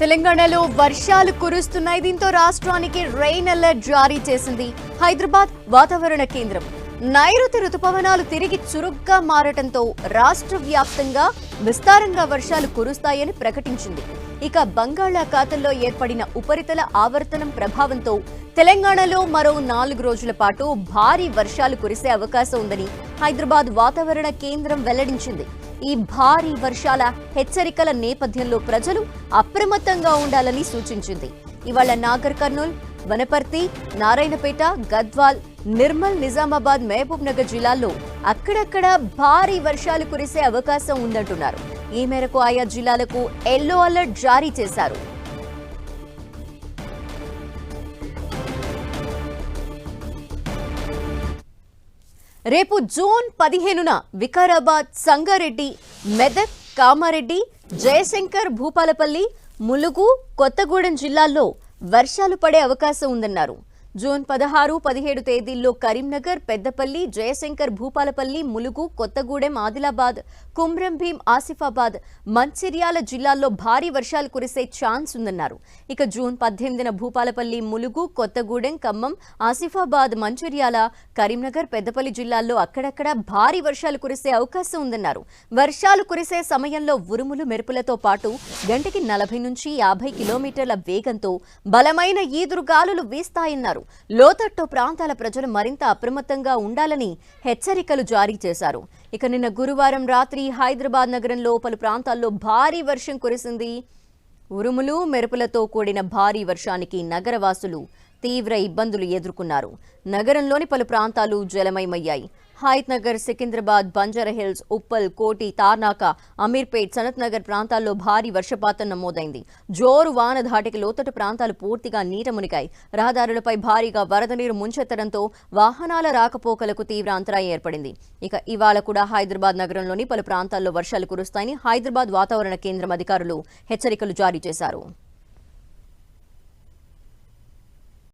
తెలంగాణలో వర్షాలు కురుస్తున్నాయి. దీంతో రాష్ట్రానికి రెయిన్ అలర్ట్ జారీ చేసింది హైదరాబాద్ వాతావరణ కేంద్రం. నైరుతి రుతుపవనాలు తిరిగి చురుగ్గా మారటంతో రాష్ట్ర వ్యాప్తంగా విస్తారంగా వర్షాలు కురుస్తాయని ప్రకటించింది. ఇక బంగాళాఖాతంలో ఏర్పడిన ఉపరితల ఆవర్తనం ప్రభావంతో తెలంగాణలో మరో నాలుగు రోజుల పాటు భారీ వర్షాలు కురిసే అవకాశం ఉందని హైదరాబాద్ వాతావరణ కేంద్రం వెల్లడించింది. ఈ భారీ వర్షాల హెచ్చరికల నేపథ్యంలో ప్రజలు అప్రమత్తంగా ఉండాలని సూచించింది. ఇవాళ నాగర్ కర్నూల్ వనపర్తి నారాయణపేట గద్వాల్ నిర్మల్ నిజామాబాద్ మహబూబ్ నగర్ జిల్లాల్లో అక్కడక్కడ భారీ వర్షాలు కురిసే అవకాశం ఉందంటున్నారు. ఈ మేరకు ఆయా జిల్లాలకు ఎల్లో అలర్ట్ జారీ చేశారు. రేపు జూన్ పదిహేనున వికారాబాద్ సంగారెడ్డి మెదక్ కామారెడ్డి జయశంకర్ భూపాలపల్లి ములుగు కొత్తగూడెం జిల్లాల్లో వర్షాలు పడే అవకాశం ఉందన్నారు. జూన్ పదహారు పదిహేడు తేదీల్లో కరీంనగర్ పెద్దపల్లి జయశంకర్ భూపాలపల్లి ములుగు కొత్తగూడెం ఆదిలాబాద్ కుమ్రం భీం ఆసిఫాబాద్ మంచిర్యాల జిల్లాల్లో భారీ వర్షాలు కురిసే ఛాన్స్ ఉందన్నారు. ఇక జూన్ పద్దెనిమిదిన భూపాలపల్లి ములుగు కొత్తగూడెం ఖమ్మం ఆసిఫాబాద్ మంచిర్యాల కరీంనగర్ పెద్దపల్లి జిల్లాల్లో అక్కడక్కడ భారీ వర్షాలు కురిసే అవకాశం ఉందన్నారు. వర్షాలు కురిసే సమయంలో ఉరుములు మెరుపులతో పాటు గంటకి నలభై నుంచి యాభై కిలోమీటర్ల వేగంతో బలమైన ఈదురుగాలులు వీస్తాయన్నారు. లోతట్టు ప్రాంతాల ప్రజలు మరింత అప్రమత్తంగా ఉండాలని హెచ్చరికలు జారీ చేశారు. ఇక నిన్న గురువారం రాత్రి హైదరాబాద్ నగరంలో పలు ప్రాంతాల్లో భారీ వర్షం కురిసింది. ఉరుములు మెరుపులతో కూడిన భారీ వర్షానికి నగరవాసులు తీవ్ర ఇబ్బందులు ఎదుర్కొన్నారు. నగరంలోని పలు ప్రాంతాలు జలమయమయ్యాయి. హాయిత్ నగర్ సికింద్రాబాద్ బంజారాహిల్స్ ఉప్పల్ కోటి తార్నాక అమీర్పేట్ సనత్ నగర్ ప్రాంతాల్లో భారీ వర్షపాతం నమోదైంది. జోరు వాన ధాటికి లోతట్టు ప్రాంతాలు పూర్తిగా నీట మునిగాయి. రహదారులపై భారీగా వరద నీరు ముంచెత్తడంతో వాహనాల రాకపోకలకు తీవ్ర అంతరాయం ఏర్పడింది. ఇక ఇవాళ కూడా హైదరాబాద్ నగరంలోని పలు ప్రాంతాల్లో వర్షాలు కురుస్తాయని హైదరాబాద్ వాతావరణ కేంద్రం అధికారులు హెచ్చరికలు జారీ చేశారు.